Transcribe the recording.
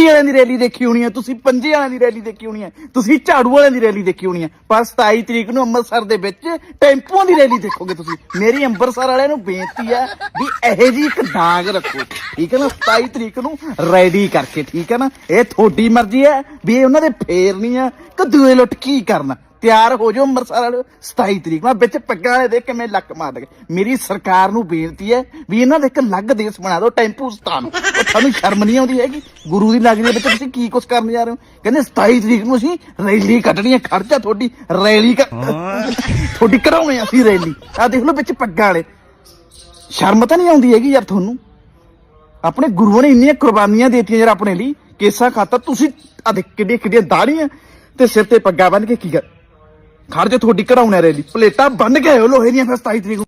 ਤੱਕੜੀ ਵਾਲਿਆਂ ਦੀ ਰੈਲੀ ਦੇਖੀ ਹੋਣੀ ਹੈ, ਤੁਸੀਂ ਪੰਜੇ ਵਾਲਿਆਂ ਦੀ ਰੈਲੀ ਦੇਖੀ ਹੋਣੀ ਹੈ, ਤੁਸੀਂ ਝਾੜੂ ਵਾਲਿਆਂ ਦੀ ਰੈਲੀ ਦੇਖੀ ਹੋਣੀ ਹੈ। ਪਰ 27 ਤਰੀਕ ਨੂੰ ਅੰਮ੍ਰਿਤਸਰ ਦੇ ਵਿੱਚ ਟੈਂਪੂਆਂ ਦੀ ਰੈਲੀ ਦੇਖੋਗੇ ਤੁਸੀਂ। ਮੇਰੀ ਅੰਮ੍ਰਿਤਸਰ ਵਾਲਿਆਂ ਨੂੰ ਬੇਨਤੀ ਹੈ ਵੀ ਇਹੋ ਜੀ ਇੱਕ ਡਾਂਗ ਰੱਖੋ, ਠੀਕ ਹੈ ਨਾ? 27 ਤਰੀਕ ਨੂੰ ਰੈਡੀ ਕਰਕੇ, ਠੀਕ ਹੈ ਨਾ? ਇਹ ਤੁਹਾਡੀ ਮਰਜ਼ੀ ਹੈ ਵੀ ਇਹ ਉਹਨਾਂ ਦੇ ਫੇਰਨੀ ਆ ਕਿ ਦੂਏ ਲੁੱਟ ਕੀ ਕਰਨਾ? ਤਿਆਰ ਹੋ ਜਾਓ ਅੰਮ੍ਰਿਤਸਰ ਵਾਲੇ। 27 ਤਰੀਕ। ਨੂੰ ਵਿੱਚ ਪੱਗਾਂ ਵਾਲੇ ਦੇ ਕਿਵੇਂ ਲੱਕ ਮਾਰ ਦੇ। ਮੇਰੀ ਸਰਕਾਰ ਨੂੰ ਬੇਨਤੀ ਹੈ ਵੀ ਇਹਨਾਂ ਦਾ ਇੱਕ ਅਲੱਗ ਦੇਸ਼ ਬਣਾ ਦਿਓ ਟੈਂਪੂਸਤਾਨ ਉਹ ਤੁਹਾਨੂੰ ਸ਼ਰਮ ਨਹੀਂ ਆਉਂਦੀ ਹੈਗੀ? ਗੁਰੂ ਦੀ ਨਗਰੀ ਦੇ ਵਿੱਚ ਤੁਸੀਂ ਕੀ ਕੁਛ ਕਰਨ ਜਾ ਰਹੇ ਹੋ? ਕਹਿੰਦੇ 27 ਤਰੀਕ ਨੂੰ ਅਸੀਂ ਰੈਲੀ ਕੱਢਣੀ ਹੈ। ਖਰਚਾ ਤੁਹਾਡੀ ਰੈਲੀ ਕ- ਤੁਹਾਡੀ ਕਰਾਉਣੀ ਅਸੀਂ ਰੈਲੀ। ਆ ਦੇਖ ਲਓ ਵਿੱਚ ਪੱਗਾਂ ਵਾਲੇ। ਸ਼ਰਮ ਤਾਂ ਨਹੀਂ ਆਉਂਦੀ ਹੈਗੀ ਯਾਰ ਤੁਹਾਨੂੰ? ਆਪਣੇ ਗੁਰੂਆਂ ਨੇ ਇੰਨੀਆਂ ਕੁਰਬਾਨੀਆਂ ਦਿੱਤੀਆਂ ਯਾਰ ਆਪਣੇ ਲਈ। ਕੇਸਾਂ ਖਾਤਾ ਤੁਸੀਂ ਆ ਦੇਖ ਕਿੱਡੀਆਂ ਕਿੱਡੀਆਂ ਦਾੜੀਆਂ ਤੇ ਸਿਰ ਤੇ ਪੱਗਾਂ ਬੰਨ ਕੇ ਕੀ ਕਰ ਖੜ ਜੇ ਤੁਹਾਡੀ ਕਢਾਉਣਾ ਰੈਲੀ ਪਲੇਟਾਂ ਬੰਨ ਕੇ ਆਇਓ ਲੋਹੇ ਦੀਆਂ, ਫਿਰ 27 ਤਰੀਕ ਨੂੰ।